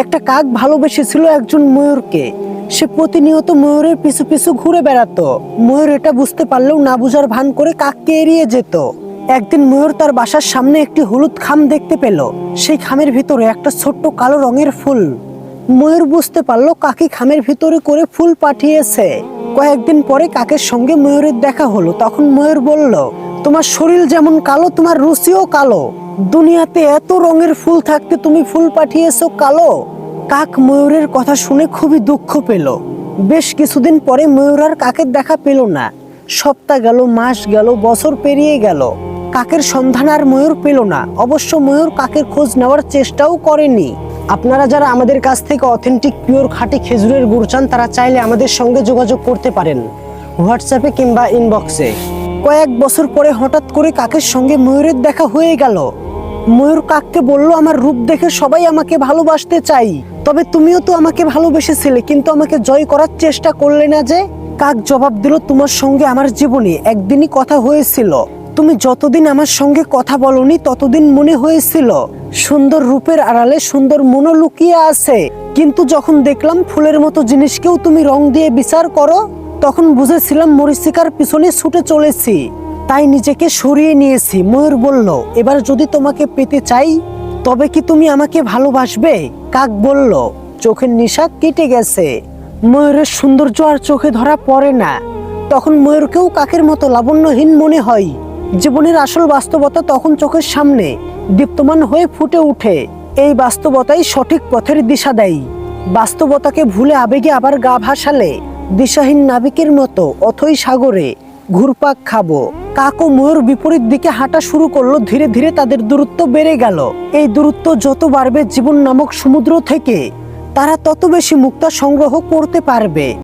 একটা কাক ভালোবেসেছিল একজন ময়ূরকে। সে প্রতিনিয়ত ময়ূরের পিছু পিছু ঘুরে বেড়াতো। ময়ূর এটা বুঝতে পারলেও না বুঝার ভান করে কাককে এড়িয়ে যেত। একদিন ময়ূর তার বাসার সামনে একটি হলুদ খাম দেখতে পেল। সেই খামের ভিতরে একটা ছোট্ট কালো রঙের ফুল। ময়ূর বুঝতে পারল কাকি খামের ভিতরে করে ফুল পাঠিয়েছে। কয়েকদিন পরে কাকের সঙ্গে ময়ূরের দেখা হলো। তখন ময়ূর বলল, তোমার শরীর যেমন কালো, তোমার রুচিও কালো। দুনিয়াতে এত রঙের ফুল থাকতে তুমি ফুল পাঠিয়েছো কালো। কাক ময়ূরের কথা শুনে খুবই দুঃখ পেল। বেশ কিছুদিন পরে ময়ূর আর কাকের দেখা পেল না। সপ্তাহ গেল, মাস গেল, বছর পেরিয়ে গেল। কাকের সন্ধান আর ময়ূর পেল না। অবশ্য ময়ূর কাকের খোঁজ নেওয়ার চেষ্টাও করেনি। আপনারা যারা আমাদের কাছ থেকে অথেন্টিক পিওর খাঁটি খেজুরের গুড় চান, তারা চাইলে আমাদের সঙ্গে যোগাযোগ করতে পারেন। হোয়াটসঅ্যাপে কিংবা ইনবক্সে কয়েক বছর পরে হঠাৎ করে কাকের সঙ্গে ময়ূরের দেখা হয়ে গেল। ময়ূর কাককে বলল, আমার রূপ দেখে সবাই আমাকে ভালোবাসতে চাই। তবে তুমিও তো আমাকে ভালোবেসেছিলে, কিন্তু আমাকে জয় করার চেষ্টা করলে না যে? কাক জবাব দিল, তোমার সঙ্গে আমার জীবনে একদিনই কথা হয়েছিল। তুমি যতদিন আমার সঙ্গে কথা বলনি, ততদিন মনে হয়েছিল সুন্দর রূপের আড়ালে সুন্দর মনও লুকিয়ে আছে। কিন্তু যখন দেখলাম ফুলের মতো জিনিসকেও তুমি রং দিয়ে বিচার করো তখন বুঝেছিলাম মরিচিকার পিছনে ছুটে চলেছি। তাই নিজেকে সরিয়ে নিয়েছি। ময়ূর বলল, এবার যদি তোমাকে পেতে চাই, তবে কি তুমি আমাকে ভালোবাসবে? কাক বলল, চোখের নিশা কেটে গেছে। ময়ূরের সৌন্দর্য আর চোখে ধরা পড়ে না। তখন ময়ূরকেও কাকের মতো লাবণ্যহীন মনে হয়। জীবনের আসল বাস্তবতা তখন চোখের সামনে দীপ্তমান হয়ে ফুটে ওঠে। এই বাস্তবতাই সঠিক পথের দিশা দেয়। বাস্তবতাকে ভুলে আবেগে আবার গা ভাসালে। দিশাহীন নাবিকের মতো, অথই সাগরে ঘুরপাক খাব। কাকু ময়ূর বিপরীত দিকে হাঁটা শুরু করল, ধীরে ধীরে তাদের দূরত্ব বেড়ে গেল। এই দূরত্ব যত বাড়বে, জীবন নামক সমুদ্র থেকে তারা তত বেশি মুক্তা সংগ্রহ করতে পারবে।